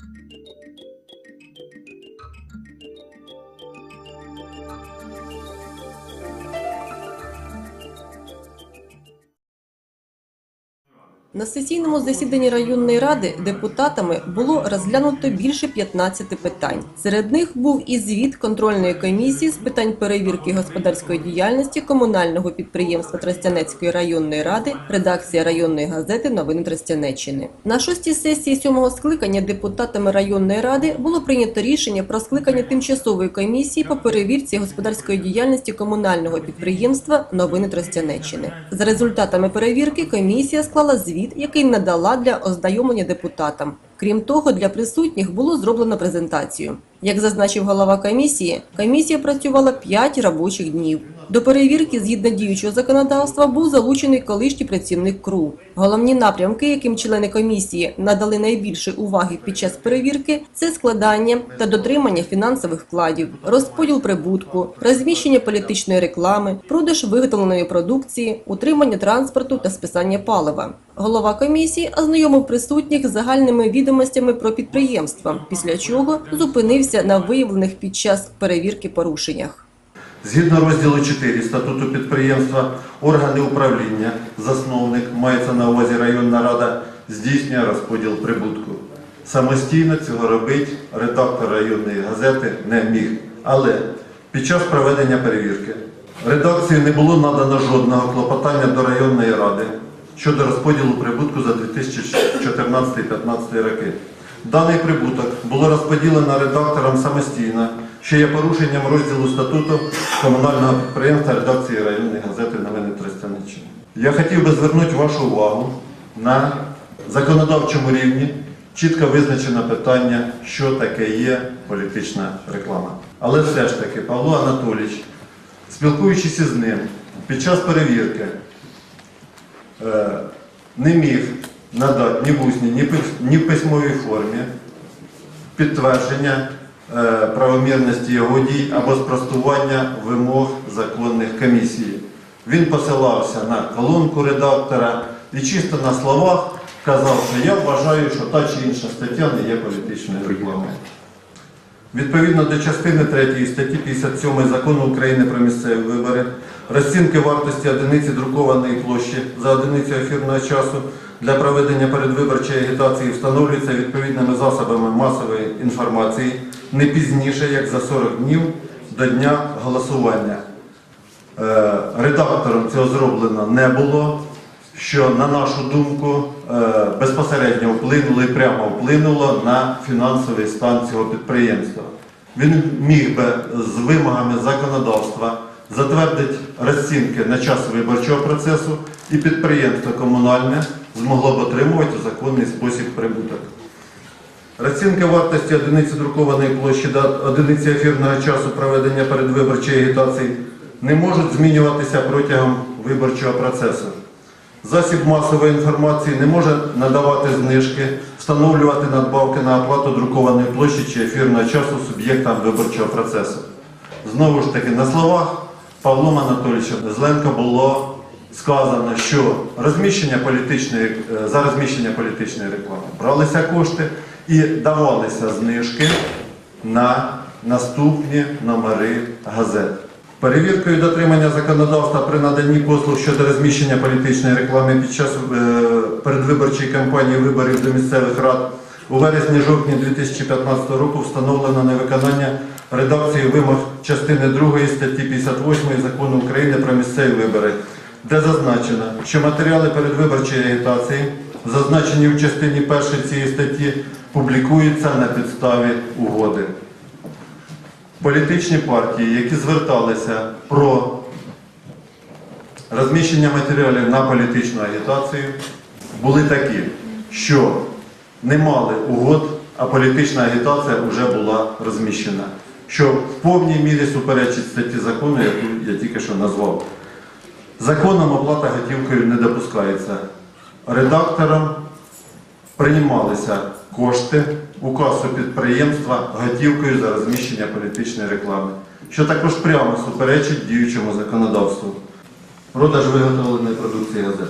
Thank you. На сесійному засіданні районної ради депутатами було розглянуто більше 15 питань. Серед них був і звіт контрольної комісії з питань перевірки господарської діяльності комунального підприємства Тростянецької районної ради, редакція районної газети Новини Тростянеччини. На шостій сесії сьомого скликання депутатами районної ради було прийнято рішення про скликання тимчасової комісії по перевірці господарської діяльності комунального підприємства Новини Тростянеччини. За результатами перевірки комісія склала звіт, який надала для ознайомлення депутатам. Крім того, для присутніх було зроблено презентацію. Як зазначив голова комісії, комісія працювала 5 робочих днів. До перевірки згідно діючого законодавства був залучений колишній працівник КРУ. Головні напрямки, яким члени комісії надали найбільше уваги під час перевірки, це складання та дотримання фінансових вкладів, розподіл прибутку, розміщення політичної реклами, продаж виготовленої продукції, утримання транспорту та списання палива. Голова комісії ознайомив присутніх з загальними відомостями про підприємства, після чого зупинився на виявлених під час перевірки порушеннях. Згідно розділу 4 статуту підприємства, органи управління, засновник, мається на увазі районна рада, здійснює розподіл прибутку. Самостійно цього робити редактор районної газети не міг. Але під час проведення перевірки редакції не було надано жодного клопотання до районної ради щодо розподілу прибутку за 2014-2015 роки. Даний прибуток було розподілено редактором самостійно, що є порушенням розділу статуту комунального підприємства редакції районної газети Новини Тростянеччини. Я хотів би звернути вашу увагу на законодавчому рівні чітко визначено питання, що таке є політична реклама. Але все ж таки, Павло Анатолійович, спілкуючись із ним під час перевірки, е, не міг надати ні в усній, ні в письмовій формі підтвердження правомірності його дій або спростування вимог законних комісій. Він посилався на колонку редактора і чисто на словах казав, що я вважаю, що та чи інша стаття не є політичною рекламою. Відповідно до частини 3 статті 57 Закону України про місцеві вибори, розцінки вартості одиниці друкованої площі за одиницю ефірного часу для проведення передвиборчої агітації встановлюється відповідними засобами масової інформації не пізніше, як за 40 днів до дня голосування. Е, Редактором цього зроблено не було, що, на нашу думку, е, безпосередньо вплинуло і прямо вплинуло на фінансовий стан цього підприємства. Він міг би з вимогами законодавства затвердити розцінки на час виборчого процесу, і підприємство комунальне змогло б отримувати у законний спосіб прибуток. Розцінки вартості одиниці друкованої площі та одиниці ефірного часу проведення передвиборчої агітації не можуть змінюватися протягом виборчого процесу. Засіб масової інформації не може надавати знижки, встановлювати надбавки на оплату друкованої площі чи ефірного часу суб'єктам виборчого процесу. Знову ж таки, на словах Павлом Анатолійовичем Зленко було сказано, що розміщення політичної, е, за розміщення політичної реклами бралися кошти і давалися знижки на наступні номери газет. Перевіркою дотримання законодавства при наданні послуг щодо розміщення політичної реклами під час е, передвиборчої кампанії виборів до місцевих рад у вересні-жовтні 2015 року встановлено невиконання редакції вимог частини 2 статті 58 Закону України про місцеві вибори, де зазначено, що матеріали передвиборчої агітації, зазначені в частині 1 цієї статті, публікуються на підставі угоди. Політичні партії, які зверталися про розміщення матеріалів на політичну агітацію, були такі, що не мали угод, а політична агітація вже була розміщена, що в повній мірі суперечить статті закону, яку я тільки що назвав. Законом оплата готівкою не допускається. Редактором приймалися кошти у касу підприємства готівкою за розміщення політичної реклами, що також прямо суперечить діючому законодавству. Продаж виготовленої продукції газет.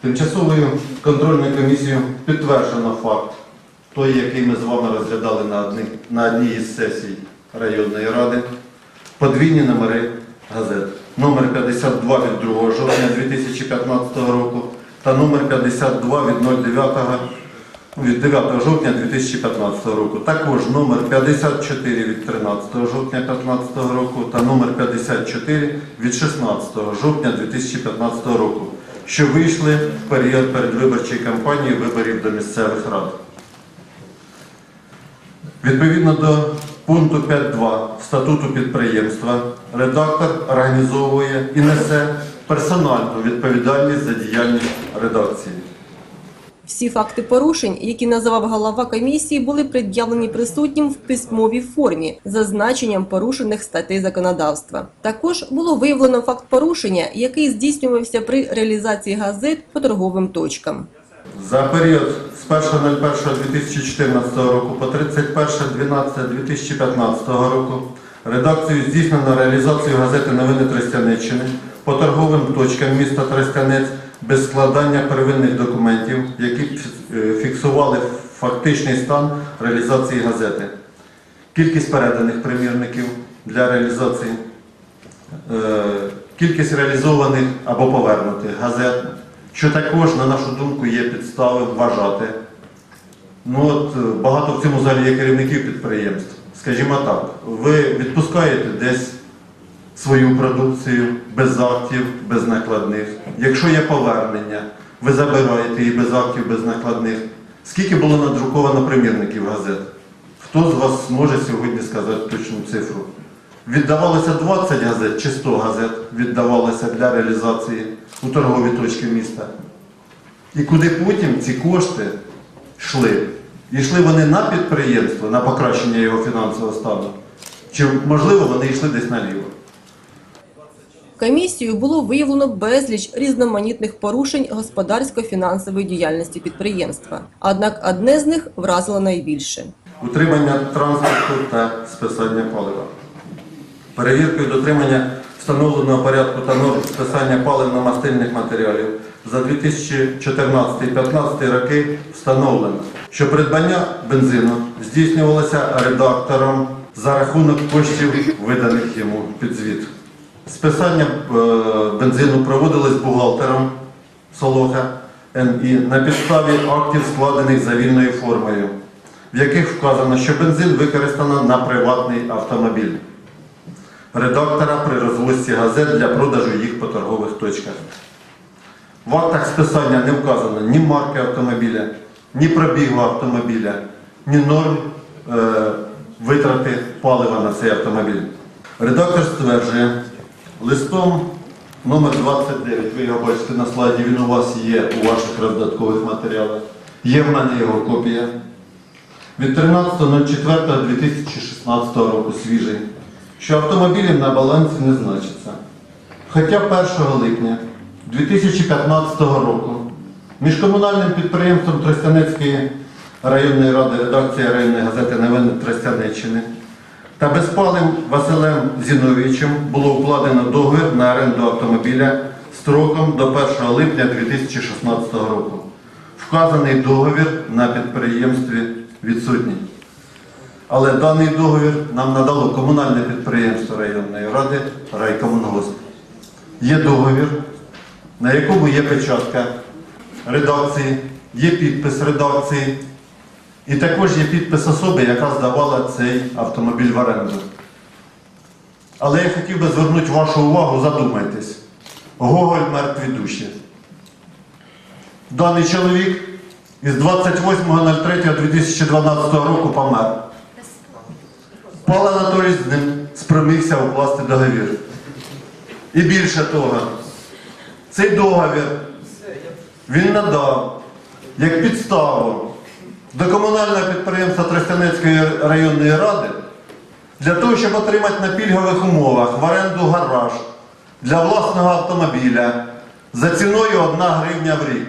Тимчасовою контрольною комісією підтверджено факт, той, який ми з вами розглядали на одній, на одній із сесій районної ради, подвійні номери газет. Номер 52 від 2 жовтня 2015 року та номер 52 від 09 від 9 жовтня 2015 року. Також номер 54 від 13 жовтня 2015 року та номер 54 від 16 жовтня 2015 року, що вийшли в період передвиборчої кампанії виборів до місцевих рад. Відповідно до пункту 5.2 статуту підприємства, редактор організовує і несе персональну відповідальність за діяльність редакції. Всі факти порушень, які називав голова комісії, були пред'явлені присутнім в письмовій формі з зазначенням порушених статей законодавства. Також було виявлено факт порушення, який здійснювався при реалізації газет по торговим точкам. За період з 1.01.2014 року по 31.12.2015 року редакцією здійснено реалізацію газети Новини Тростянеччини по торговим точкам міста Тростянець без складання первинних документів, які е, фіксували фактичний стан реалізації газети. Кількість переданих примірників для реалізації, е, кількість реалізованих або повернутих газет, що також, на нашу думку, є підстави вважати. Ну от е, багато в цьому залі є керівників підприємств. Скажімо так, ви відпускаєте десь свою продукцію без актів, без накладних. Якщо є повернення, ви забираєте її без актів, без накладних. Скільки було надруковано примірників газет? Хто з вас може сьогодні сказати точну цифру? Віддавалося 20 газет чи 100 газет віддавалося для реалізації у торгові точки міста. І куди потім ці кошти йшли? І йшли вони на підприємство, на покращення його фінансового стану? Чи, можливо, вони йшли десь наліво? Комісією було виявлено безліч різноманітних порушень господарсько-фінансової діяльності підприємства. Однак одне з них вразило найбільше. Утримання транспорту та списання палива. Перевіркою дотримання встановленого порядку та норм списання паливно-мастильних матеріалів за 2014-2015 роки встановлено, що придбання бензину здійснювалося редактором за рахунок коштів, виданих йому під звіт. Списання е, бензину проводилось бухгалтером Солоха НІ на підставі актів, складених за вільною формою, в яких вказано, що бензин використано на приватний автомобіль редактора при розвозці газет для продажу їх по торгових точках. В актах списання не вказано ні марки автомобіля, ні пробігу автомобіля, ні норм е, витрати палива на цей автомобіль. Редактор стверджує, листом номер 29, ви його бачите на слайді, він у вас є у ваших роздаткових матеріалах. Є в мене його копія. Від 13.04.2016 року свіжий, що автомобілів на балансі не значиться. Хоча 1 липня 2015 року між комунальним підприємством Тростянецької районної ради редакція районної газети Новини Тростянеччини та Безпалим Василем Зіновичем було укладено договір на оренду автомобіля строком до 1 липня 2016 року. Вказаний договір на підприємстві відсутній. Але даний договір нам надало комунальне підприємство районної ради райкомунгосп. Є договір, на якому є печатка редакції, є підпис редакції, і також є підпис особи, яка здавала цей автомобіль в оренду. Але я хотів би звернути вашу увагу, задумайтесь. Гоголь мертві душі. Даний чоловік із 28.03.2012 року помер. Павло Анатолійович з ним спромігся укласти договір. І більше того, цей договір він надав як підставу до комунального підприємства Тростянецької районної ради для того, щоб отримати на пільгових умовах в оренду гараж для власного автомобіля за ціною 1 гривня в рік.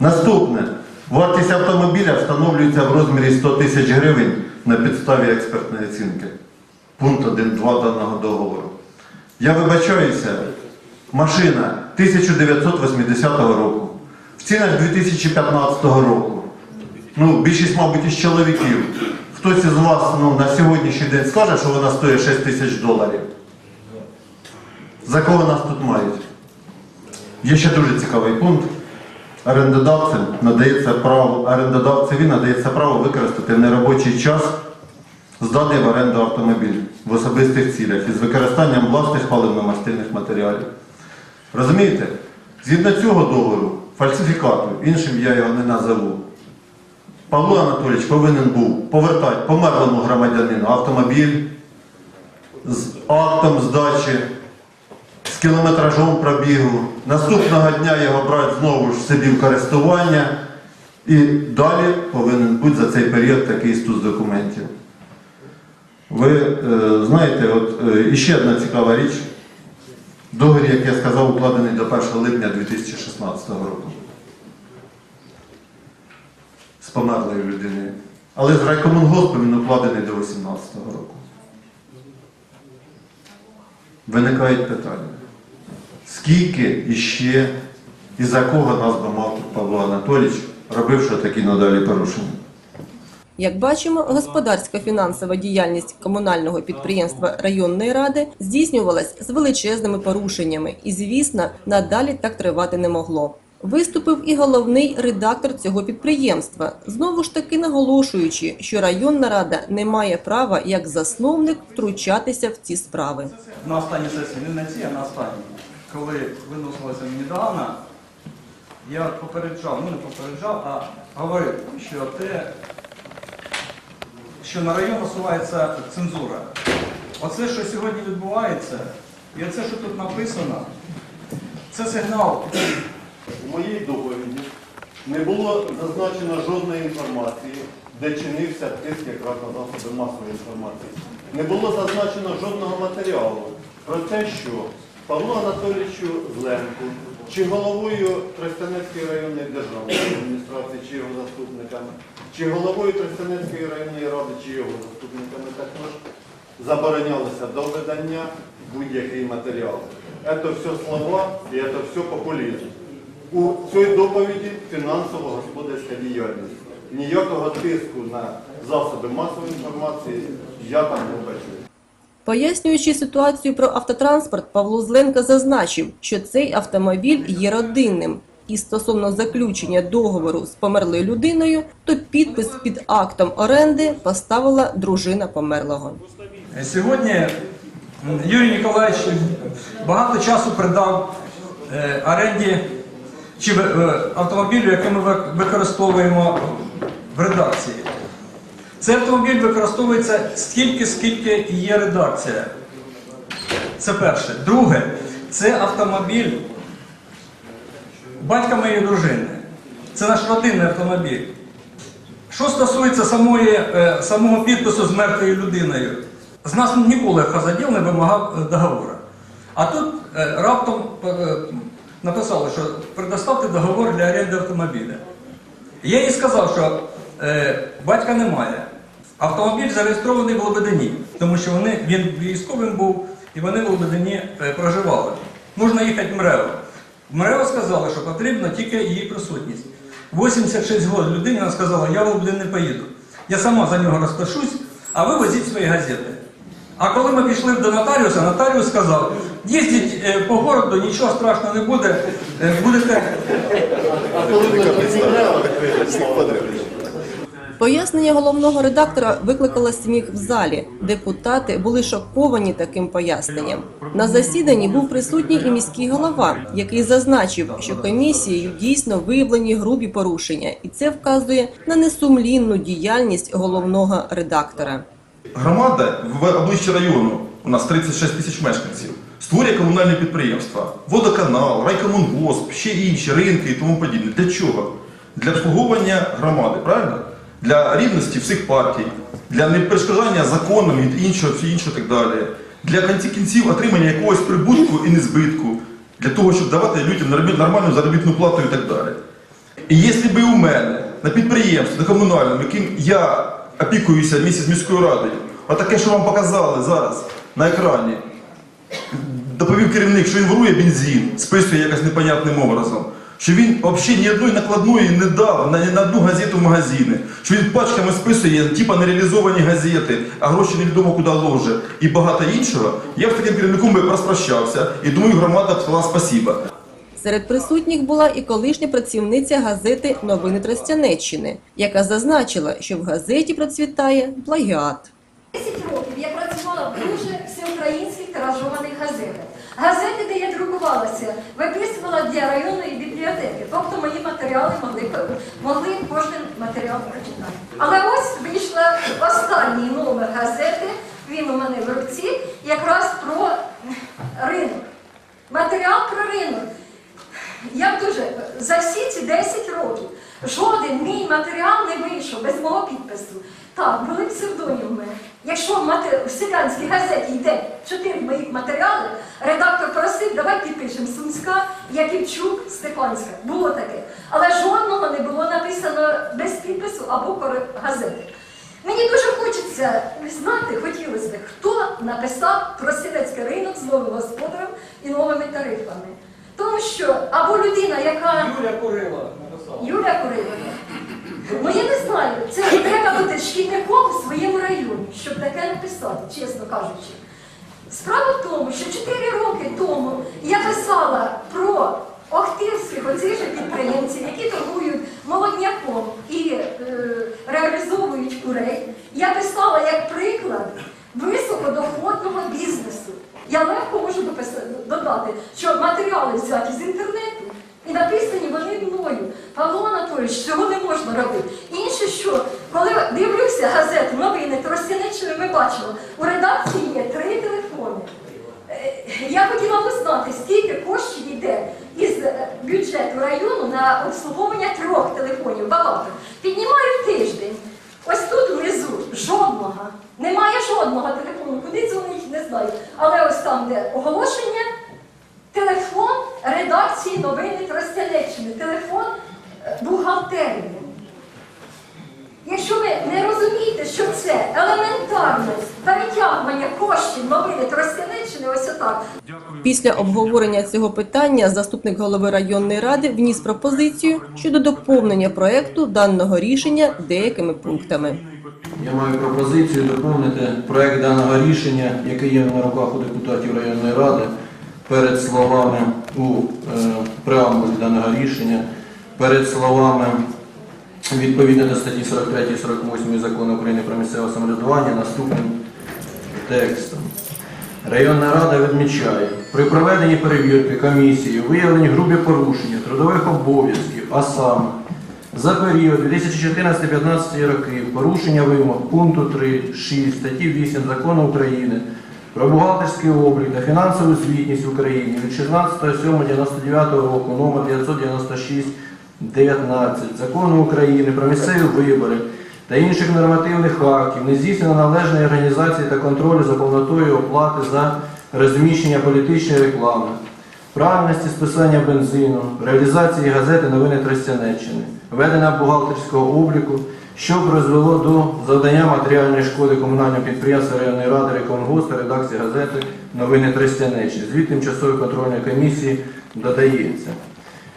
Наступне. Вартість автомобіля встановлюється в розмірі 100 тисяч гривень на підставі експертної оцінки. Пункт 1.2 даного договору. Я вибачаюся, машина 1980 року в цінах 2015 року. Ну, більшість, мабуть, із чоловіків. Хтось із вас ну, на сьогоднішній день скаже, що вона стоїть 6 тисяч доларів. За кого нас тут мають? Є ще дуже цікавий пункт. Орендодавцям надається право, орендодавцеві надається право використати неробочий час зданий в оренду автомобіль в особистих цілях із використанням власних паливно-мастильних матеріалів. Розумієте? Згідно цього договору, фальсифікату, іншим я його не назову, Павло Анатолійович повинен був повертати померлому громадянину автомобіль з актом здачі, кілометражом пробігу. Наступного дня його брати знову ж собі в користування і далі повинен бути за цей період такий стус документів. Ви е, знаєте, от е, іще одна цікава річ. Договір, як я сказав, укладений до 1 липня 2016 року. З померлою людиною. Але з райкомунгоспом він укладений до 2018 року. Виникають питання. Скільки іще і за кого нас би мав Павло Анатолійович, робивши такі надалі порушення? Як бачимо, господарсько-фінансова діяльність комунального підприємства районної ради здійснювалась з величезними порушеннями, і, звісно, надалі так тривати не могло. Виступив і головний редактор цього підприємства, знову ж таки наголошуючи, що районна рада не має права як засновник втручатися в ці справи. на останній сесії, не на цій, а на останній, коли виносилося недавно, я попереджав, ну не попереджав, а говорив, що те, що на район насувається цензура. Оце, що сьогодні відбувається, і оце, що тут написано, це сигнал. У моїй доповіді не було зазначено жодної інформації, де чинився тиск якраз на засоби масової інформації. Не було зазначено жодного матеріалу про те, що Павлу Анатолійовичу Зленку, чи головою Тростянецької районної державної адміністрації, чи його заступниками, чи головою Тростянецької районної ради, чи його заступниками також заборонялося до видання будь-який матеріал. Це все слова і це все популізм. У цій доповіді фінансово-господарська діяльність. Ніякого тиску на засоби масової інформації я там не бачу. Пояснюючи ситуацію про автотранспорт, Павло Зленко зазначив, що цей автомобіль є родинним. І стосовно заключення договору з померлою людиною, то підпис під актом оренди поставила дружина померлого. Сьогодні Юрій Ніколаєвич багато часу придав е, оренді чи е, автомобілю, який ми використовуємо в редакції. Цей автомобіль використовується стільки, скільки є редакція. Це перше. Друге, це автомобіль батька моєї дружини. Це наш родинний автомобіль. Що стосується самої, е, самого підпису з мертвою людиною, з нас ніколи хазаділ не вимагав е, договору. А тут е, раптом написали, що предоставте договор для оренди автомобіля. Я їй сказав, що батька немає. Автомобіль зареєстрований в Лебедині, тому що вони, він військовим був і вони в Лебедині е, проживали. Можна їхати в Мрево. В Мрево сказали, що потрібна тільки її присутність. 86 років людині вона сказала, я в Лебедин не поїду. Я сама за нього розпишусь, а ви возіть свої газети. А коли ми пішли до нотаріуса, нотаріус сказав, їздіть е, по городу, нічого страшного не буде, е, будете Пояснення головного редактора викликало сміх в залі. Депутати були шоковані таким поясненням. На засіданні був присутній і міський голова, який зазначив, що комісією дійсно виявлені грубі порушення, і це вказує на несумлінну діяльність головного редактора. Громада в обличчі району, у нас 36 тисяч мешканців, створює комунальні підприємства, водоканал, райкомунгосп, ще інші ринки і тому подібне. Для чого? Для обслуговування громади, правильно? Для рівності всіх партій, для неперешкоджання законам і іншого, все інше так далі. Для кінці кінців отримання якогось прибутку і незбитку, для того, щоб давати людям нормальну заробітну плату і так далі. І якщо б у мене на підприємстві, на комунальному, яким я опікуюся місяць міською радою, отаке, що вам показали зараз на екрані, доповів керівник, що він ворує бензин, списує якось непонятним образом, Що він взагалі ні одної накладної не дав на, на одну газету в магазини, що він пачками списує типа нереалізовані газети, а гроші невідомо куди ложе і багато іншого, я з таким керівником би розпрощався і думаю, громада б сказала спасіба. Серед присутніх була і колишня працівниця газети Новини Тростянеччини, яка зазначила, що в газеті процвітає плагіат. 10 років я працювала в дуже всеукраїнських тиражованих газетах. Газети, де я друкувалася, виписувала для районної бібліотеки. Тобто мої матеріали могли, могли кожен матеріал прочитати. Але ось вийшла останній номер газети, він у мене в руці, якраз про ринок. Матеріал про ринок. Я дуже за всі ці 10 років жоден мій матеріал не вийшов без мого підпису. Так, були псевдоніми. Якщо в, мате- в селянській газеті йде чотири моїх матеріали, редактор просив, давай підпишемо Сумська, Яківчук, Степанська. Було таке. Але жодного не було написано без підпису або газети. Мені дуже хочеться знати, хотілося б, хто написав про сілецький ринок з новим господарем і новими тарифами. Тому що або людина, яка Юля Курила написала. Юля Курилова, ну я не знаю, це треба бути шкільником в своєму районі, щоб таке написати, чесно кажучи. Справа в тому, що 4 роки тому я писала про охтирських оцих же підприємців, які торгують молодняком і е, реалізовують курей. Я писала як приклад високодоходного бізнесу. Я легко можу дописати, додати, що матеріали взяті з інтернету і написані вони мною. Павло Анатолійович, цього не можна робити. Інше, що коли дивлюся газету новини Тростянеччини, ми бачимо, у редакції є три телефони. Е, Я хотіла б знати, скільки коштів йде із е, бюджету району на обслуговування трьох телефонів. Багато. Піднімаю тиждень. Ось тут внизу жодного. Немає жодного телефону. Куди дзвонить, не знаю. Але ось там, де оголошення, телефон редакції новини телефон е, бухгалтерії. Якщо ви не розумієте, що це елементарне перетягування коштів новини Тростянеччини, ось отак, Після обговорення цього питання заступник голови районної ради вніс пропозицію щодо доповнення проекту даного рішення деякими пунктами. Я маю пропозицію доповнити проект даного рішення, який є на руках у депутатів районної ради, перед словами у е, преамбулі даного рішення, перед словами відповідно до статті 43-48 закону України про місцеве самоврядування наступним текстом. Районна рада відмічає, при проведенні перевірки комісії виявлені грубі порушення трудових обов'язків, а саме за період 2014-2015 роки порушення вимог пункту 3, 6 статті 8 Закону України про бухгалтерський облік та фінансову звітність в Україні від 16.07.99 року номер 996 19 Закону України про місцеві вибори та інших нормативних актів не здійснено належної організації та контролю за повнотою оплати за розміщення політичної реклами, правильності списання бензину, реалізації газети Новини Тростянеччини, ведення бухгалтерського обліку, що призвело до завдання матеріальної шкоди комунального підприємства районної ради «Реконгос» та редакції газети Новини Тростянеччини. Звіт тимчасової контрольної комісії додається.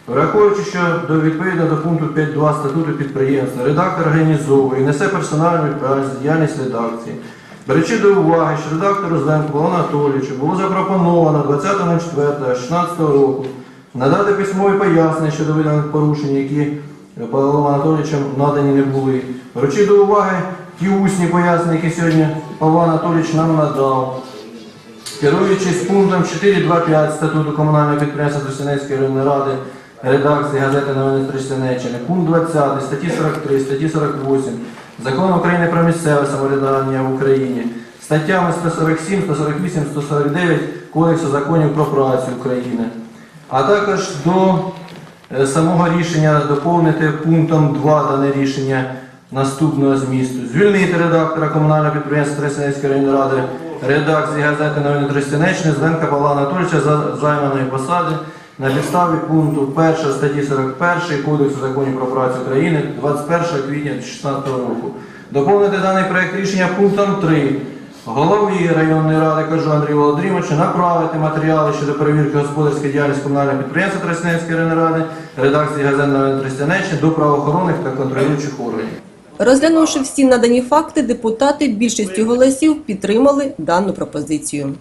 Враховуючи, що до відповідно до пункту 5.2 статуту підприємства редактор організовує і несе персональну відповідальність діяльність редакції. Беручи до уваги, що редактору Павлу Анатолійовичу було запропоновано 20.04.16 року надати письмові пояснення щодо виданих порушень, які Павлом Анатолійовичем надані не були. Беручи до уваги ті усні пояснення, які сьогодні Павло Анатолійович нам надав. Керуючись пунктом 4.2.5 статуту комунального підприємства Тростянецької районної ради, редакції газети Новини Тростянеччини, пункт 20 статті 43, статті 48 Закону України про місцеве самоврядування в Україні, статтями 147, 148, 149 Кодексу законів про працю України, а також до е, самого рішення доповнити пунктом 2 дане рішення наступного змісту. Звільнити редактора комунального підприємства Тростянецької районної ради редакції газети Новини Тростянеччини Зленка Павла Анатолійовича за займаної посади на підставі пункту 1 статті 41 Кодексу законів про працю України 21 квітня 2016 року. Доповнити даний проект рішення пунктом 3 голові районної ради кажу Андрію Володимировичу направити матеріали щодо перевірки господарської діяльності комунального підприємства Тростянецької районної ради, редакції газет новин Тростянеччини до правоохоронних та контролюючих органів. Розглянувши всі надані факти, депутати більшістю голосів підтримали дану пропозицію.